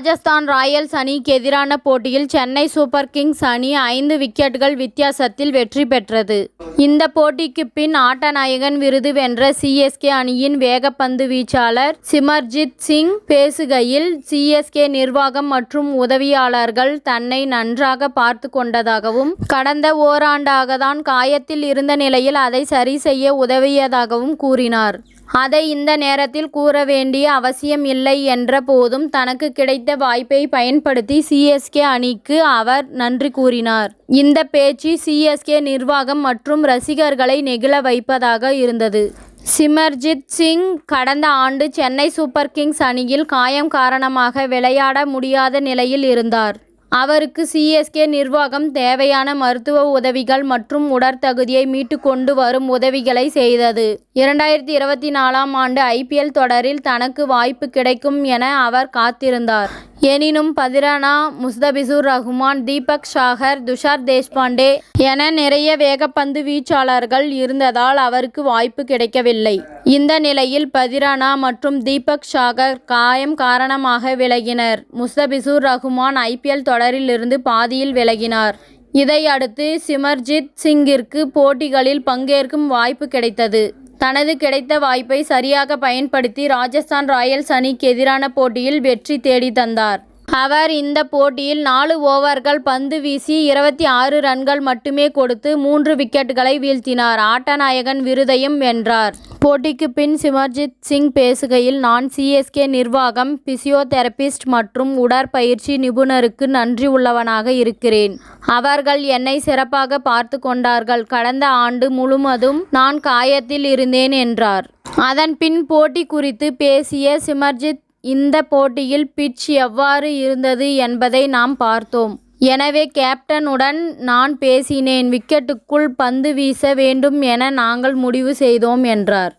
Rajasthan Royals அணிக்கு எதிரான போட்டியில் சென்னை சூப்பர் கிங்ஸ் அணி ஐந்து விக்கெட்டுகள் வித்தியாசத்தில் வெற்றி பெற்றது. இந்த போட்டிக்கு பின் ஆட்டநாயகன் விருது வென்ற சிஎஸ்கே அணியின் வேகப்பந்து வீச்சாளர் சிமர்ஜித் சிங் பேசுகையில் சிஎஸ்கே நிர்வாகம் மற்றும் உதவியாளர்கள் தன்னை நன்றாக பார்த்து கொண்டதாகவும் கடந்த ஓராண்டாக தான் காயத்தில் இருந்த நிலையில் அதை சரி செய்ய உதவியதாகவும் கூறினார். அதை இந்த நேரத்தில் கூற வேண்டிய அவசியம் இல்லை என்ற போதும் தனக்கு கிடைத்த வாய்ப்பை பயன்படுத்தி சிஎஸ்கே அணிக்கு அவர் நன்றி கூறினார். இந்த பேச்சு சிஎஸ்கே நிர்வாகம் மற்றும் ரசிகர்களை நெகிழ வைப்பதாக இருந்தது. சிமர்ஜித் சிங் கடந்த ஆண்டு சென்னை சூப்பர் கிங்ஸ் அணியில் காயம் காரணமாக விளையாட முடியாத நிலையில் இருந்தார். அவருக்கு சிஎஸ்கே நிர்வாகம் தேவையான மருத்துவ உதவிகள் மற்றும் உடற்தகுதியை மீட்டு கொண்டு வரும் உதவிகளை செய்தது. இரண்டாயிரத்தி இருபத்தி நாலாம் ஆண்டு ஐபிஎல் தொடரில் தனக்கு வாய்ப்பு கிடைக்கும் என அவர் காத்திருந்தார். எனினும் பதிரானா முஸ்தபிசூர் ரஹ்மான் தீபக் ஷாகர் துஷார் தேஷ்பாண்டே என நிறைய வேகப்பந்து வீச்சாளர்கள் இருந்ததால் அவருக்கு வாய்ப்பு கிடைக்கவில்லை. இந்த நிலையில் பதிரானா மற்றும் தீபக் ஷாகர் காயம் காரணமாக விலகினர். முஸ்தபிசூர் ரஹ்மான் ஐபிஎல் தொடரிலிருந்து பாதியில் விலகினார். இதையடுத்து சிமர்ஜித் சிங்கிற்கு போட்டிகளில் பங்கேற்கும் வாய்ப்பு கிடைத்தது. தனது கிடைத்த வாய்ப்பை சரியாக பயன்படுத்தி ராஜஸ்தான் ராயல்ஸ் அணிக்கு எதிரான போட்டியில் வெற்றி தேடி தந்தார். அவர் இந்த போட்டியில் நாலு ஓவர்கள் பந்து வீசி இருபத்தி ஆறு ரன்கள் மட்டுமே கொடுத்து மூன்று விக்கெட்டுகளை வீழ்த்தினார். ஆட்டநாயகன் விருதையும் வென்றார். போட்டிக்கு பின் சிமர்ஜித் சிங் பேசுகையில் நான் சிஎஸ்கே நிர்வாகம் பிசியோதெரபிஸ்ட் மற்றும் உடற்பயிற்சி நிபுணருக்கு நன்றி உள்ளவனாக இருக்கிறேன். அவர்கள் என்னை சிறப்பாக பார்த்து கொண்டார்கள். கடந்த ஆண்டு முழுவதும் நான் காயத்தில் இருந்தேன் என்றார். அதன் பின் போட்டி குறித்து பேசிய சிமர்ஜித் இந்த போட்டியில் பிட்ச் எவ்வாறு இருந்தது என்பதை நாம் பார்த்தோம். எனவே கேப்டனுடன் நான் பேசினேன் விக்கெட்டுக்குள் பந்து வீச வேண்டும் என நாங்கள் முடிவு செய்தோம் என்றார்.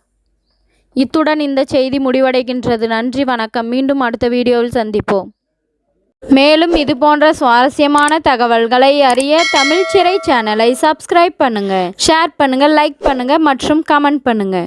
இத்துடன் இந்த செய்தி முடிவடைகின்றது. நன்றி வணக்கம். மீண்டும் அடுத்த வீடியோவில் சந்திப்போம். மேலும் இது போன்ற சுவாரஸ்யமான தகவல்களை அறிய தமிழ் சிறை சேனலை சப்ஸ்கிரைப் பண்ணுங்க ஷேர் பண்ணுங்க லைக் பண்ணுங்க மற்றும் கமெண்ட் பண்ணுங்க.